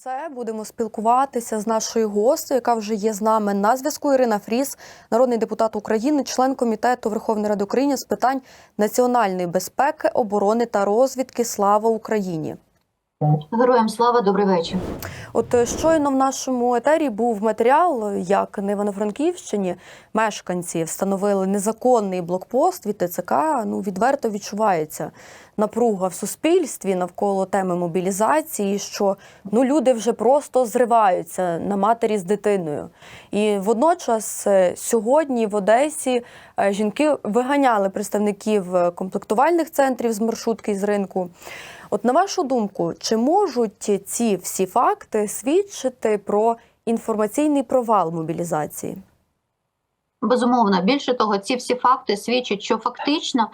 Це будемо спілкуватися з нашою гостею, яка вже є з нами на зв'язку. Ірина Фріс, народний депутат України, член комітету Верховної Ради України з питань національної безпеки, оборони та розвідки. Слава Україні! Героям слава, добрий вечір. От е, щойно в нашому етері був матеріал, як на Івано-Франківщині мешканці встановили незаконний блокпост від ТЦК. Ну відверто відчувається напруга в суспільстві навколо теми мобілізації, що ну люди вже просто зриваються на матері з дитиною. І водночас е, сьогодні в Одесі е, жінки виганяли представників комплектувальних центрів з маршрутки з ринку. От на вашу думку, чи можуть ці всі факти свідчити про інформаційний провал мобілізації? Безумовно, більше того, ці всі факти свідчать, що фактично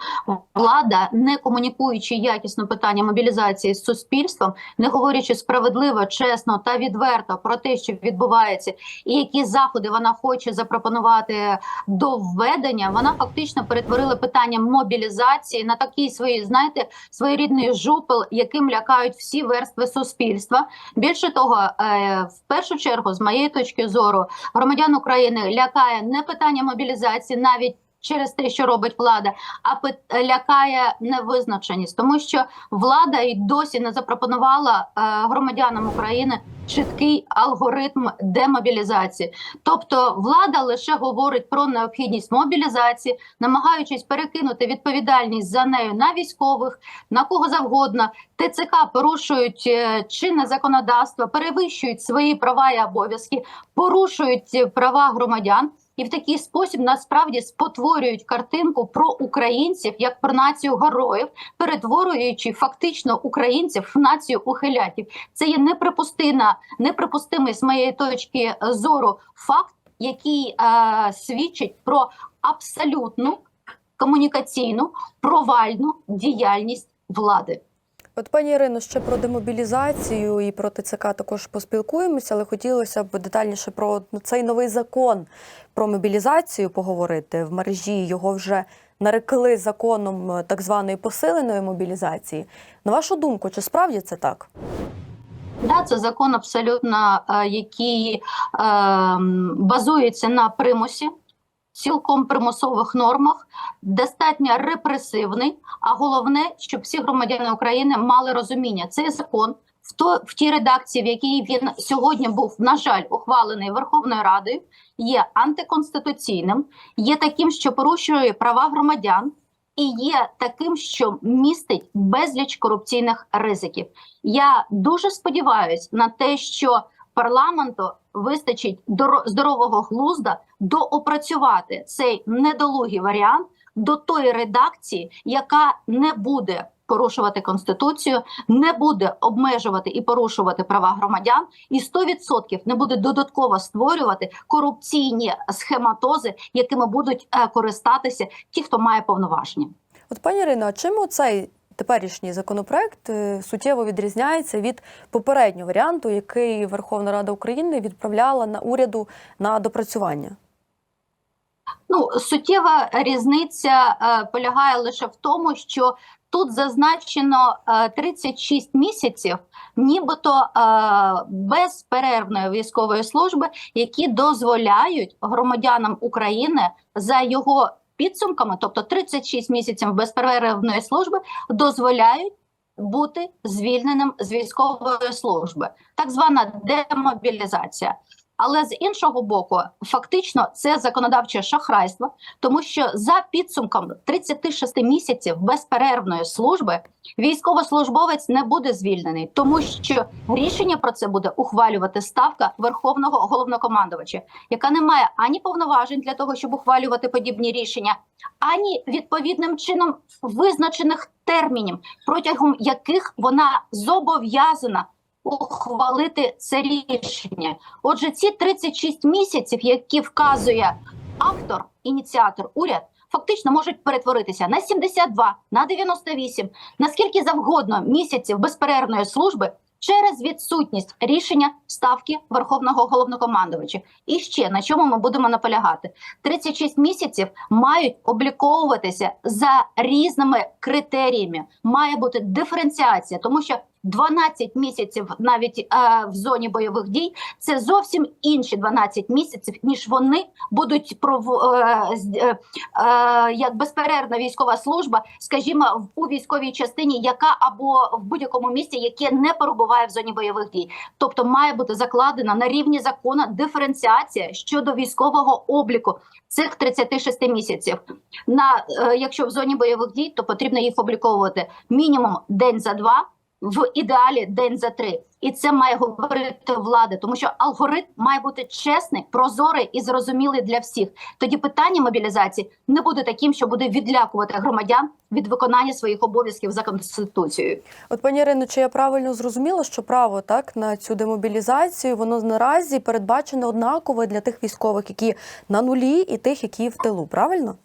влада, не комунікуючи якісно питання мобілізації з суспільством, не говорячи справедливо, чесно та відверто про те, що відбувається, і які заходи вона хоче запропонувати до введення, вона фактично перетворила питання мобілізації на такий свої, знаєте, своєрідний жупел, яким лякають всі верстви суспільства. Більше того, е, в першу чергу, з моєї точки зору, громадян України лякає не питання мобілізації, навіть через те, що робить влада, а лякає невизначеність, тому що влада й досі не запропонувала е, громадянам України чіткий алгоритм демобілізації. Тобто влада лише говорить про необхідність мобілізації, намагаючись перекинути відповідальність за нею на військових, на кого завгодно. ТЦК порушують е, чинне законодавство, перевищують свої права і обов'язки, порушують права громадян. І в такий спосіб насправді спотворюють картинку про українців як про націю героїв, перетворюючи фактично українців в націю ухилятів. Це є неприпустина, неприпустимий з моєї точки зору факт, який е, свідчить про абсолютну комунікаційну провальну діяльність влади. От, пані Ірино, ще про демобілізацію і про ТЦК також поспілкуємося, але хотілося б детальніше про цей новий закон про мобілізацію поговорити. В мережі його вже нарекли законом е, так званої посиленої мобілізації. На вашу думку, чи справді це так? Да, це закон абсолютно, е, який е, базується на примусі, цілком примусових нормах, достатньо репресивний. А головне, щоб всі громадяни України мали розуміння. Цей закон в то в тій редакції, в якій він сьогодні був, на жаль, ухвалений Верховною Радою, є антиконституційним, є таким, що порушує права громадян. І є таким, що містить безліч корупційних ризиків. Я дуже сподіваюся на те, що парламенту вистачить доро- здорового глузда доопрацювати цей недолугий варіант до тої редакції, яка не буде порушувати конституцію, не буде обмежувати і порушувати права громадян, і 100% не буде додатково створювати корупційні схематози, якими будуть е, користатися ті, хто має повноваження. От, пані Ірино, чим цей теперішній законопроект е, суттєво відрізняється від попереднього варіанту, який Верховна Рада України відправляла на уряду на допрацювання? Ну, суттєва різниця е, полягає лише в тому, що тут зазначено е, 36 місяців, нібито е, безперервної військової служби, які дозволяють громадянам України за його підсумками, тобто 36 місяців безперервної служби, дозволяють бути звільненим з військової служби, так звана демобілізація. Але з іншого боку, фактично це законодавче шахрайство, тому що за підсумком 36 місяців безперервної служби військовослужбовець не буде звільнений, тому що рішення про це буде ухвалювати ставка верховного головнокомандувача, яка не має ані повноважень для того, щоб ухвалювати подібні рішення, ані відповідним чином визначених термінів, протягом яких вона зобов'язана ухвалити це рішення. Отже, ці 36 місяців, які вказує автор, ініціатор, уряд, фактично можуть перетворитися на 72, на 98, наскільки завгодно місяців безперервної служби через відсутність рішення ставки Верховного головнокомандувача. І ще на чому ми будемо наполягати: 36 місяців мають обліковуватися за різними критеріями. Має бути диференціація, тому що 12 місяців навіть е, в зоні бойових дій це зовсім інші 12 місяців, ніж вони будуть пров... е, е, е, як безперервна військова служба, скажімо, у військовій частині, яка або в будь-якому місці, яке не перебуває в зоні бойових дій. Тобто має бути закладена на рівні закону диференціація щодо військового обліку цих 36 місяців. На е, якщо в зоні бойових дій, то потрібно їх обліковувати мінімум день за два. В ідеалі день за три, і це має говорити влада, тому що алгоритм має бути чесний, прозорий і зрозумілий для всіх. Тоді питання мобілізації не буде таким, що буде відлякувати громадян від виконання своїх обов'язків за конституцією. От пані Ірино, чи я правильно зрозуміла, що право так на цю демобілізацію воно наразі передбачене однаково для тих військових, які на нулі, і тих, які в тилу, правильно?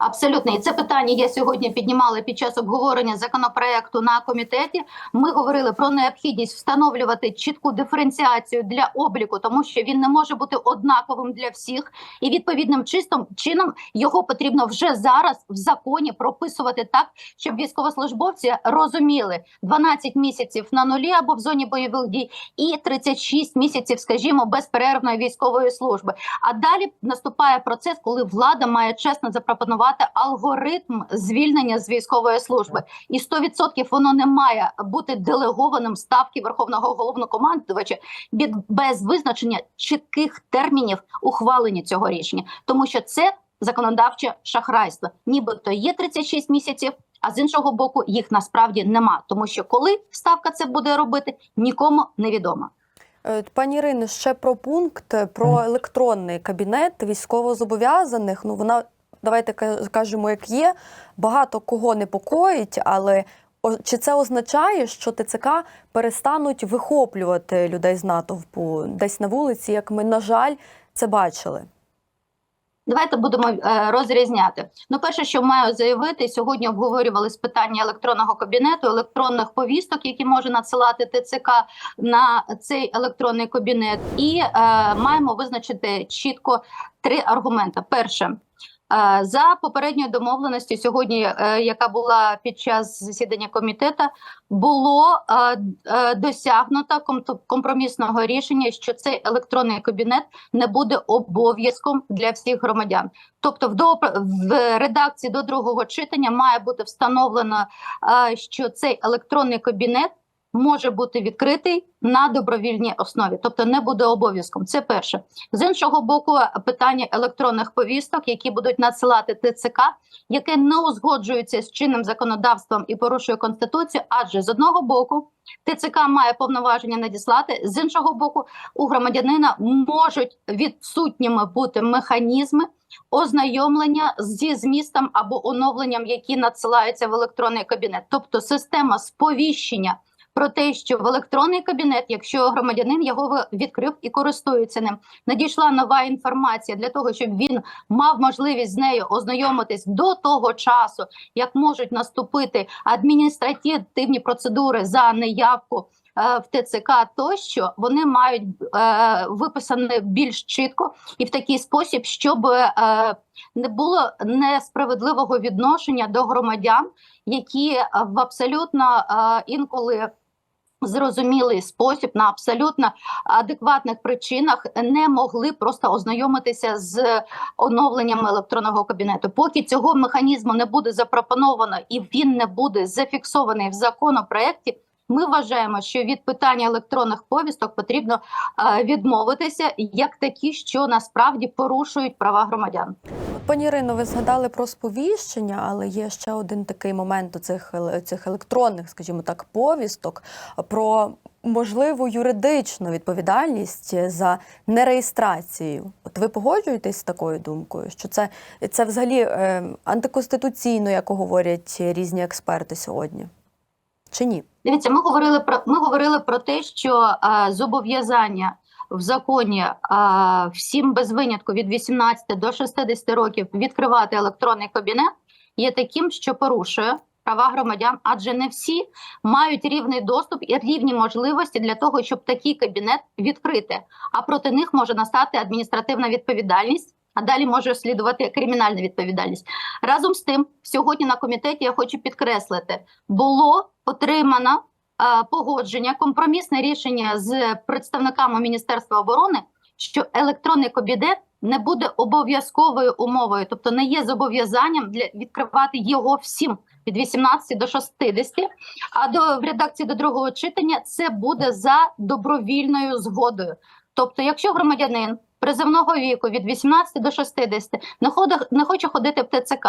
Абсолютно, і це питання я сьогодні піднімала під час обговорення законопроекту на комітеті. Ми говорили про необхідність встановлювати чітку диференціацію для обліку, тому що він не може бути однаковим для всіх, і відповідним чистом чином його потрібно вже зараз в законі прописувати так, щоб військовослужбовці розуміли 12 місяців на нулі або в зоні бойових дій, і 36 місяців, скажімо, безперервної військової служби. А далі наступає процес, коли влада має чесно запропонувати алгоритм звільнення з військової служби, і 100% воно не має бути делегованим ставки верховного головнокомандувача без визначення чітких термінів ухвалення цього рішення, тому що це законодавче шахрайство. Нібито є 36 місяців. А з іншого боку, їх насправді нема, тому що коли ставка це буде робити, нікому не відомо. Е, Пані Ірино, ще про пункт е, про електронний кабінет військовозобов'язаних. Ну вона давайте ка- кажемо, як є. Багато кого непокоїть, але чи це означає, що ТЦК перестануть вихоплювати людей з натовпу десь на вулиці, як ми, на жаль, це бачили? Давайте будемо е, розрізняти. Ну, перше, що маю заявити, сьогодні обговорювали з питання електронного кабінету, електронних повісток, які може надсилати ТЦК на цей електронний кабінет, і е, маємо визначити чітко три аргументи. Перше. Е, За попередньою домовленістю сьогодні, е, яка була під час засідання комітету, було е, досягнуто ком- компромісного рішення, що цей електронний кабінет не буде обов'язком для всіх громадян. Тобто, в в редакції до другого читання має бути встановлено, що цей електронний кабінет може бути відкритий на добровільній основі, тобто не буде обов'язком. Це перше. З іншого боку, питання електронних повісток, які будуть надсилати ТЦК, яке не узгоджується з чинним законодавством і порушує конституцію, адже з одного боку. ТЦК має повноваження надіслати з іншого боку, у громадянина можуть відсутніми бути механізми ознайомлення зі змістом або оновленням, які надсилаються в електронний кабінет, тобто система сповіщення. Про те, що в електронний кабінет, якщо громадянин його відкрив і користується ним, надійшла нова інформація для того, щоб він мав можливість з нею ознайомитись до того часу, як можуть наступити адміністративні процедури за неявку е, в ТЦК, тощо вони мають е, виписане більш чітко і в такий спосіб, щоб е, не було несправедливого відношення до громадян, які в абсолютно е, інколи. Зрозумілий спосіб на абсолютно адекватних причинах не могли просто ознайомитися з оновленням електронного кабінету. Поки цього механізму не буде запропоновано і він не буде зафіксований в законопроекті. Ми вважаємо, що від питання електронних повісток потрібно е, відмовитися як такі, що насправді порушують права громадян. Пані Ірино, ви згадали про сповіщення, але є ще один такий момент у цих, цих електронних, скажімо так, повісток про можливу юридичну відповідальність за нереєстрацію. От ви погоджуєтесь з такою думкою, що це, це взагалі е, антиконституційно, як говорять різні експерти сьогодні? Чи ні? Дивіться, ми говорили про ми говорили про те, що е, зобов'язання в законі е, всім без винятку від 18 до 60 років відкривати електронний кабінет є таким, що порушує права громадян, адже не всі мають рівний доступ і рівні можливості для того, щоб такий кабінет відкрити. А проти них може настати адміністративна відповідальність. А далі може слідувати кримінальна відповідальність. Разом з тим, сьогодні на комітеті я хочу підкреслити, було отримано погодження, компромісне рішення з представниками Міністерства оборони, що електронний кабінет не буде обов'язковою умовою, тобто не є зобов'язанням для відкривати його всім від 18 до 60, а до в редакції до другого читання це буде за добровільною згодою. Тобто, якщо громадянин призовного віку від 18 до 60 не, не хоче ходити в ТЦК,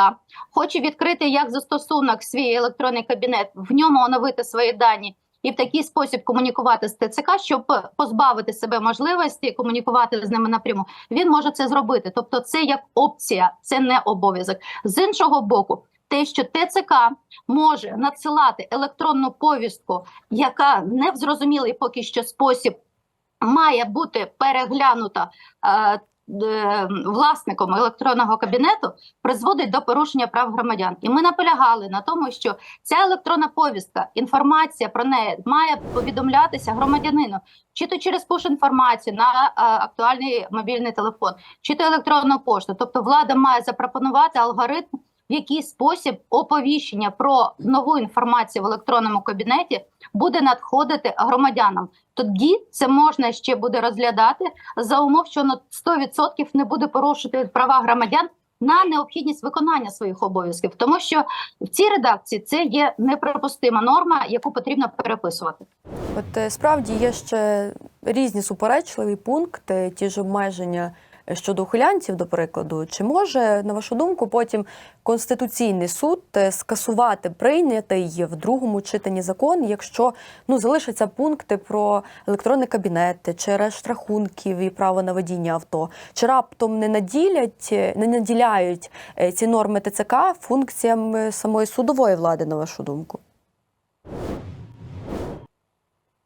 хоче відкрити як застосунок свій електронний кабінет, в ньому оновити свої дані і в такий спосіб комунікувати з ТЦК, щоб позбавити себе можливості комунікувати з ними напряму, він може це зробити. Тобто, це як опція, це не обов'язок. З іншого боку, те, що ТЦК може надсилати електронну повістку, яка не в зрозумілий поки що спосіб має бути переглянута е, е, власником електронного кабінету, призводить до порушення прав громадян. І ми наполягали на тому, що ця електронна повістка, інформація про неї має повідомлятися громадянину, чи то через пуш-інформацію на е, актуальний мобільний телефон, чи то електронну пошту. Тобто влада має запропонувати алгоритм, в який спосіб оповіщення про нову інформацію в електронному кабінеті буде надходити громадянам. Тоді це можна ще буде розглядати за умов, що на 100% не буде порушити права громадян на необхідність виконання своїх обов'язків, тому що в цій редакції це є неприпустима норма, яку потрібно переписувати. От е, справді є ще різні суперечливі пункти, ті ж обмеження щодо ухилянців, до прикладу. Чи може, на вашу думку, потім Конституційний суд е, скасувати прийнятий в другому читанні закон, якщо ну залишаться пункти про електронний кабінет, чи рахунків і право на водіння авто, чи раптом не наділять, е, не наділяють е, ці норми ТЦК функціями самої судової влади, на вашу думку?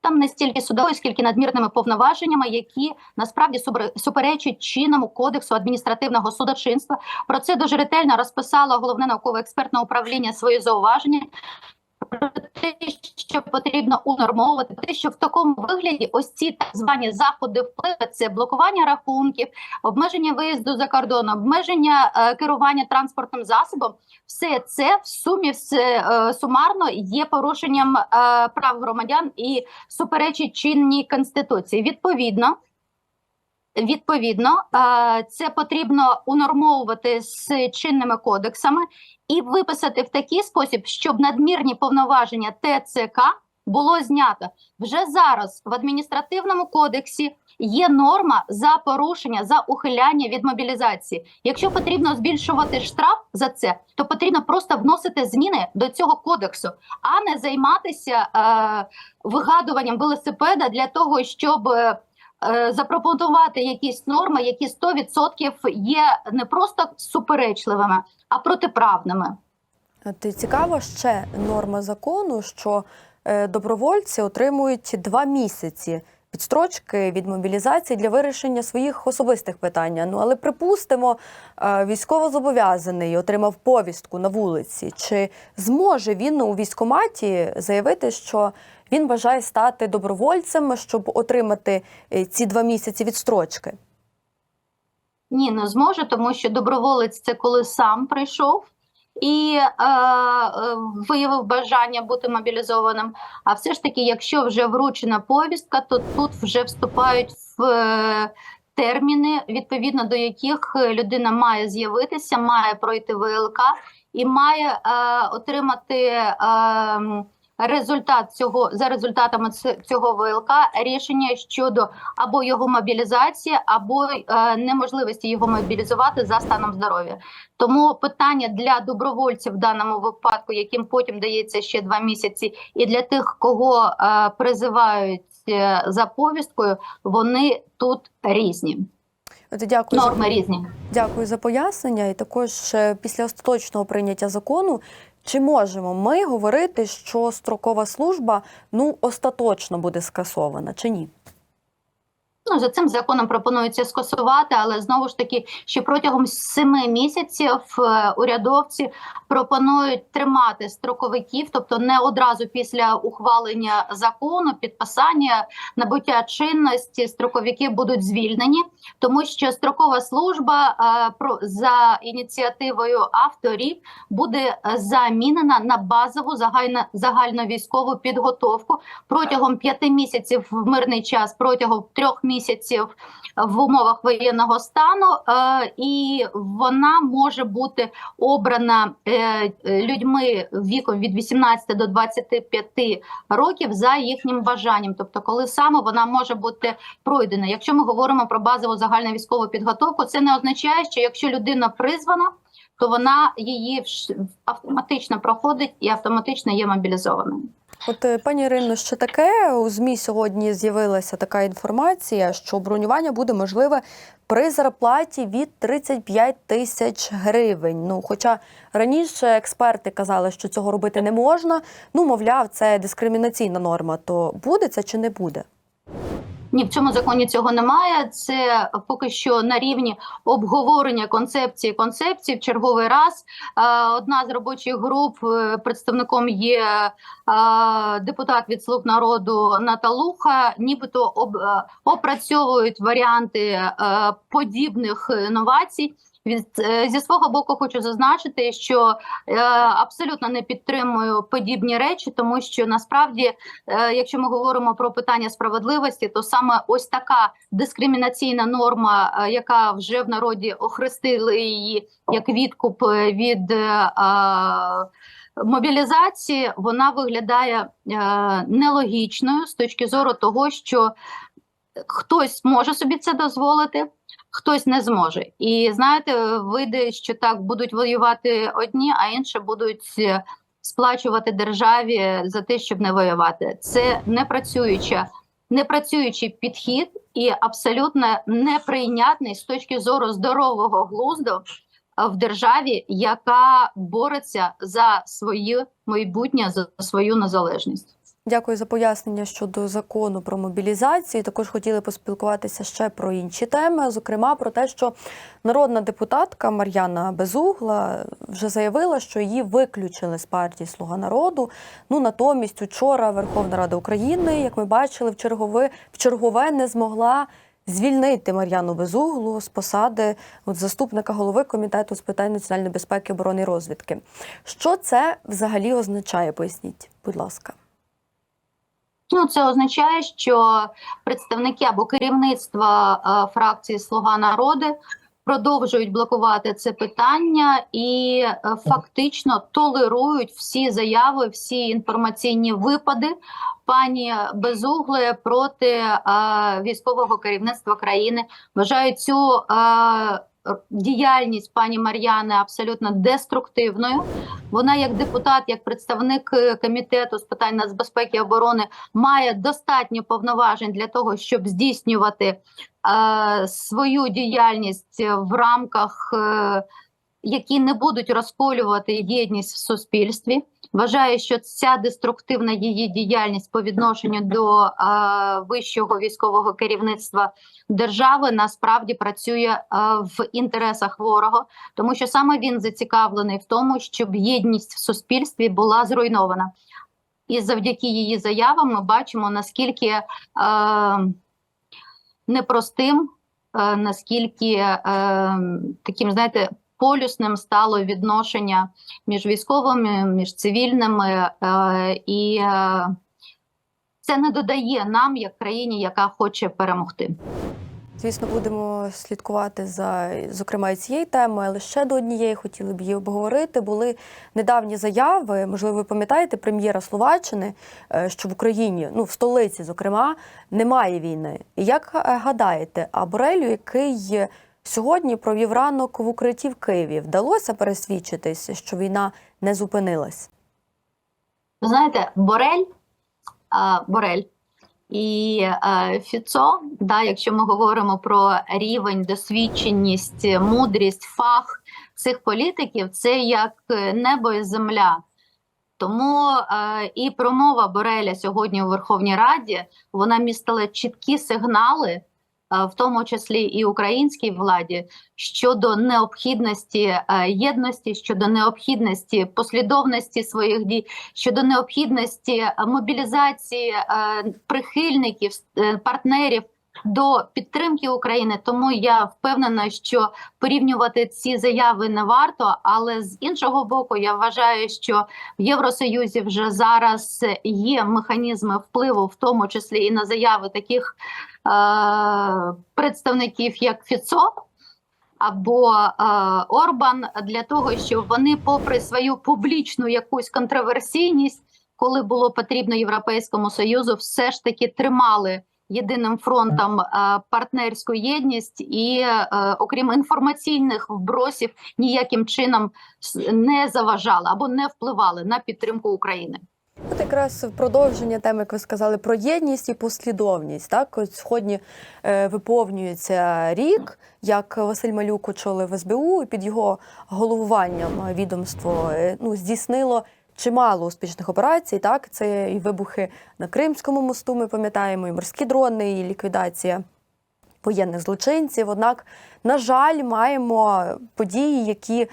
Там не стільки судовою, скільки надмірними повноваженнями, які насправді супер- суперечать чинному кодексу адміністративного судочинства. Про це дуже ретельно розписало головне науково-експертне управління свої зауваження. Про те, що потрібно унормовувати, те, що в такому вигляді ось ці так звані заходи впливу – це блокування рахунків, обмеження виїзду за кордон, обмеження е, керування транспортним засобом. Все це в сумі все е, сумарно є порушенням е, прав громадян і суперечить чинній конституції. Відповідно, відповідно, е, це потрібно унормовувати з чинними кодексами і виписати в такий спосіб, щоб надмірні повноваження ТЦК було знято. Вже зараз в адміністративному кодексі є норма за порушення за ухиляння від мобілізації. Якщо потрібно збільшувати штраф за це, то потрібно просто вносити зміни до цього кодексу, а не займатися е, вигадуванням велосипеда для того, щоб е, запропонувати якісь норми, які 100% є не просто суперечливими, а протиправними. От і цікава ще норма закону, що е, добровольці отримують два місяці відстрочки від мобілізації для вирішення своїх особистих питань. Ну але припустимо, е, військовозобов'язаний отримав повістку на вулиці. Чи зможе він у військкоматі заявити, що він бажає стати добровольцем, щоб отримати е, ці два місяці відстрочки? Ні, не зможе, тому що доброволець це коли сам прийшов і е, е, виявив бажання бути мобілізованим. А все ж таки, якщо вже вручена повістка, то тут вже вступають в е, терміни, відповідно до яких людина має з'явитися, має пройти ВЛК і має е, отримати. Е, Результат цього за результатами цього ВЛК рішення щодо або його мобілізації, або е, неможливості його мобілізувати за станом здоров'я. Тому питання для добровольців в даному випадку, яким потім дається ще два місяці, і для тих, кого е, призивають е, за повісткою, вони тут різні. Дякую за Норми різні. Дякую за пояснення. І також е, після остаточного прийняття закону, чи можемо ми говорити, що строкова служба ну остаточно буде скасована, чи ні? Ну, за цим законом пропонується скасувати, але знову ж таки, що протягом семи місяців е, урядовці пропонують тримати строковиків, тобто не одразу після ухвалення закону, підписання, набуття чинності, строковики будуть звільнені, тому що строкова служба е, за ініціативою авторів буде замінена на базову загальну загальновійськову підготовку. Протягом п'яти місяців в мирний час, протягом трьох місяців в умовах воєнного стану, е, і вона може бути обрана е, людьми віком від 18 до 25 років за їхнім бажанням. Тобто, коли саме вона може бути пройдена. Якщо ми говоримо про базову загальну військову підготовку, це не означає, що якщо людина призвана, то вона її автоматично проходить і автоматично є мобілізованою. От е, пані Ірино, що таке у змі сьогодні з'явилася така інформація, що бронювання буде можливе при зарплаті від 35 тисяч гривень. Ну, хоча раніше експерти казали, що цього робити не можна. Ну, мовляв, це дискримінаційна норма. То буде це чи не буде? Ні, в цьому законі цього немає. Це поки що на рівні обговорення концепції концепції в черговий раз. Е, Одна з робочих груп е, представником є е, депутат від слуг народу Наталуха. Нібито об, опрацьовують варіанти подібних інновацій. Від е, зі свого боку хочу зазначити, що е, абсолютно не підтримую подібні речі, тому що насправді Е, якщо ми говоримо про питання справедливості, то саме ось така дискримінаційна норма, е, яка вже в народі охрестили її як відкуп е, від е, а, мобілізації, вона виглядає е, нелогічною з точки зору того, що хтось може собі це дозволити. Хтось не зможе, і знаєте, вийде, що так будуть воювати одні, а інші будуть е, сплачувати державі за те, щоб не воювати. Це непрацююча, непрацюючий підхід і абсолютно неприйнятний з точки зору здорового глузду е, в державі, яка бореться за своє майбутнє, за свою незалежність. Дякую за пояснення щодо закону про мобілізацію. Також хотіли поспілкуватися ще про інші теми, зокрема про те, що народна депутатка Мар'яна Безугла вже заявила, що її виключили з партії Слуга народу. Ну натомість учора Верховна Рада України, як ми бачили, в чергове в чергове не змогла. Звільнити Мар'яну Безуглу з посади от, заступника голови комітету з питань національної безпеки, оборони і розвідки. Що це взагалі означає? Поясніть, будь ласка. Ну, це означає, що представники або керівництво е, фракції Слуга народу продовжують блокувати це питання і е, фактично толерують всі заяви, всі інформаційні випади пані Безуглої проти е, військового керівництва країни. Вважають цю діяльність пані Мар'яни абсолютно деструктивною. Вона, як депутат, як представник е, комітету з питань нацбезпеки і оборони, має достатньо повноважень для того, щоб здійснювати е, свою діяльність в рамках, е, які не будуть розколювати єдність в суспільстві. Вважаю, що ця деструктивна її діяльність по відношенню до е, вищого військового керівництва держави насправді працює е, в інтересах ворога, тому що саме він зацікавлений в тому, щоб єдність в суспільстві була зруйнована. І завдяки її заявам ми бачимо наскільки е, непростим, е, наскільки е, таким, знаєте, полюсним стало відношення між військовими, між цивільними, е, і е, це не додає нам, як країні, яка хоче перемогти. Звісно, будемо слідкувати за зокрема і цієї теми, але ще до однієї хотіли б її обговорити. Були недавні заяви. Можливо, ви пам'ятаєте прем'єра Словаччини, е, що в Україні, ну в столиці, зокрема, немає війни. Як гадаєте, а Борелю, який сьогодні провів ранок в укритті в Києві, вдалося пересвідчитись, що війна не зупинилась? Ви знаєте, Борель, Борель і е, Фіцо, да, якщо ми говоримо про рівень, досвідченість, мудрість, фах цих політиків, це як небо і земля. Тому е, і промова Бореля сьогодні у Верховній Раді вона містила чіткі сигнали е, в тому числі і українській владі, щодо необхідності е, єдності, щодо необхідності послідовності своїх дій, щодо необхідності е, мобілізації е, прихильників, е, партнерів до підтримки України. Тому я впевнена, що порівнювати ці заяви не варто. Але з іншого боку, я вважаю, що в Євросоюзі вже зараз є механізми впливу, в тому числі і на заяви таких е- представників, як Фіцо. Або е, Орбан для того, щоб вони, попри свою публічну якусь контроверсійність, коли було потрібно Європейському Союзу, все ж таки тримали єдиним фронтом е, партнерську єдність, і е, окрім інформаційних вбросів, ніяким чином не заважали або не впливали на підтримку України. От якраз в продовження теми, як ви сказали, про єдність і послідовність. Так, от сьогодні е, виповнюється рік, як Василь Малюк очолив СБУ, і під його головуванням відомство е, ну, здійснило чимало успішних операцій. Так, це і вибухи на Кримському мосту. Ми пам'ятаємо, і морські дрони, і ліквідація воєнних злочинців. Однак, на жаль, маємо події, які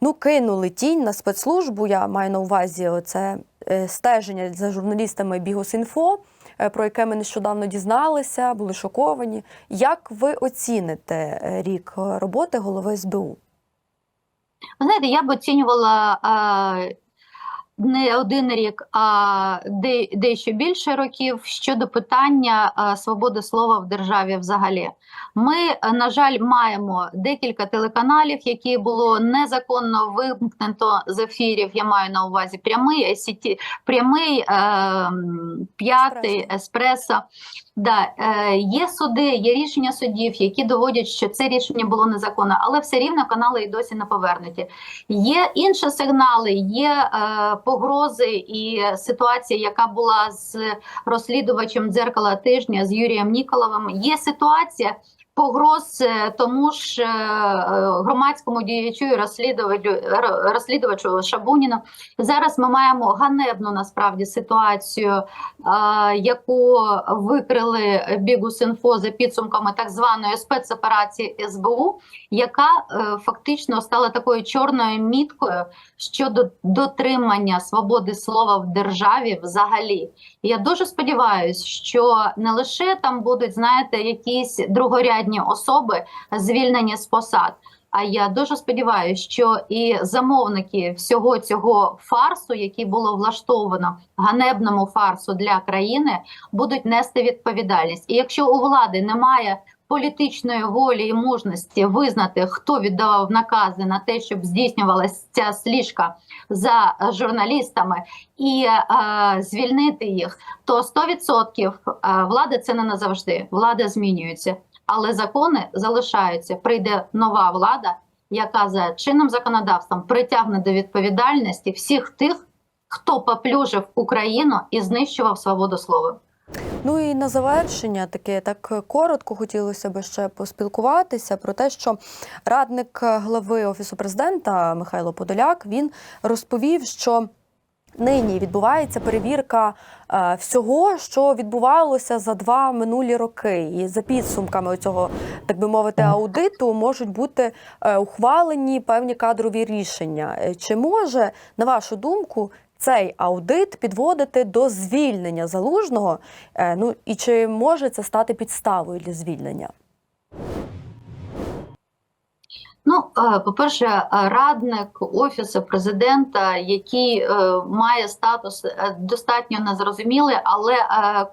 ну, кинули тінь на спецслужбу. Я маю на увазі оце е, стеження за журналістами Бігосінфо, е, про яке ми нещодавно дізналися, були шоковані. Як ви оціните е, рік роботи голови СБУ? Знаєте, я б оцінювала не один рік, а де, дещо більше років щодо питання е, свободи слова в державі взагалі. Ми, е, на жаль, маємо декілька телеканалів, які було незаконно вимкнено з ефірів. Я маю на увазі прямий сіті, прямий е, п'ятий еспресо. Да, е, є суди, є рішення судів, які доводять, що це рішення було незаконно, але все рівно канали і досі не повернуті. Є інші сигнали, є е, погрози і ситуація, яка була з розслідувачем дзеркала тижня з Юрієм Ніколовим. Є ситуація. Погроз е, тому ж е, е, громадському діячу і розслідувачу, розслідувачу Шабуніну. Зараз ми маємо ганебну насправді ситуацію, яку викрили Бігус.Інфо за підсумками так званої спецоперації СБУ, яка фактично стала такою чорною міткою щодо дотримання свободи слова в державі взагалі. Я дуже сподіваюся, що не лише там будуть, знаєте, якісь другорядні особи звільнені з посад. А я дуже сподіваюся, що і замовники всього цього фарсу, який було влаштовано ганебному фарсу для країни, будуть нести відповідальність. І якщо у влади немає політичної волі і мужності визнати, хто віддавав накази на те, щоб здійснювалася ця сліжка за журналістами, і е, звільнити їх, то 100% е, влада це не назавжди. Влада змінюється, але закони залишаються. Прийде нова влада, яка за чинним законодавством притягне до відповідальності всіх тих, хто поплюжив Україну і знищував свободу слова. Ну і на завершення таке так коротко хотілося б ще поспілкуватися про те, що радник глави офісу президента Михайло Подоляк він розповів, що нині відбувається перевірка е, всього, що відбувалося за два минулі роки, і за підсумками цього, так би мовити, аудиту можуть бути е, ухвалені певні кадрові рішення. Е, Чи може, на вашу думку, цей аудит підводити до звільнення залужного? Ну і чи може це стати підставою для звільнення? Ну, е, по-перше, радник офісу президента, який е, має статус е, достатньо незрозумілий, але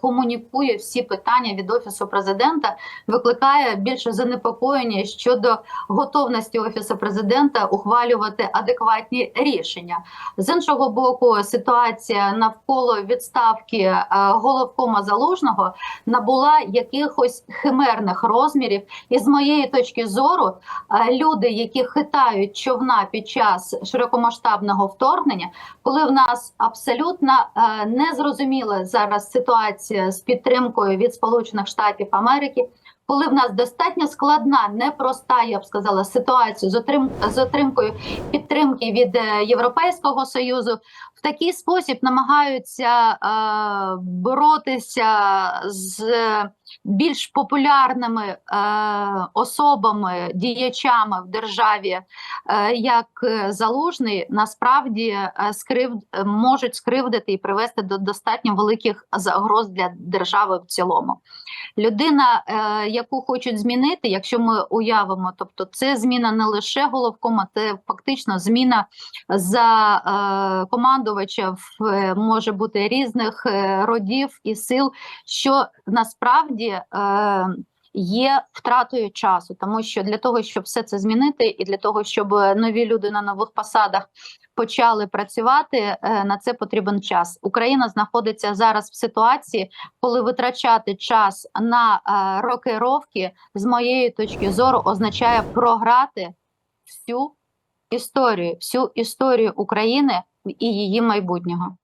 комунікує всі питання від офісу президента, викликає більше занепокоєння щодо готовності офісу президента ухвалювати адекватні рішення. З іншого боку, ситуація навколо відставки головкома залужного набула якихось химерних розмірів, і з моєї точки зору, е, люди, які хитають човна під час широкомасштабного вторгнення, коли в нас абсолютно е, незрозуміла зараз ситуація з підтримкою від Сполучених Штатів Америки. коли в нас достатньо складна, непроста, я б сказала, ситуація з, отрим, з отримкою підтримки від е, Європейського союзу, в такий спосіб намагаються е, боротися з більш популярними е, особами, діячами в державі, е, як е, залужний, насправді е, скрив, можуть скривдити і привести до достатньо великих загроз для держави в цілому. Людина, е, яку хочуть змінити, якщо ми уявимо, тобто це зміна не лише головкома, це фактично зміна за е, командувача в е, може бути різних родів і сил, що насправді е, є втратою часу, тому що для того, щоб все це змінити, і для того, щоб нові люди на нових посадах почали працювати, е, на це потрібен час. Україна знаходиться зараз в ситуації, коли витрачати час на е, рокировки, з моєї точки зору, означає програти всю історію, всю історію України і її майбутнього.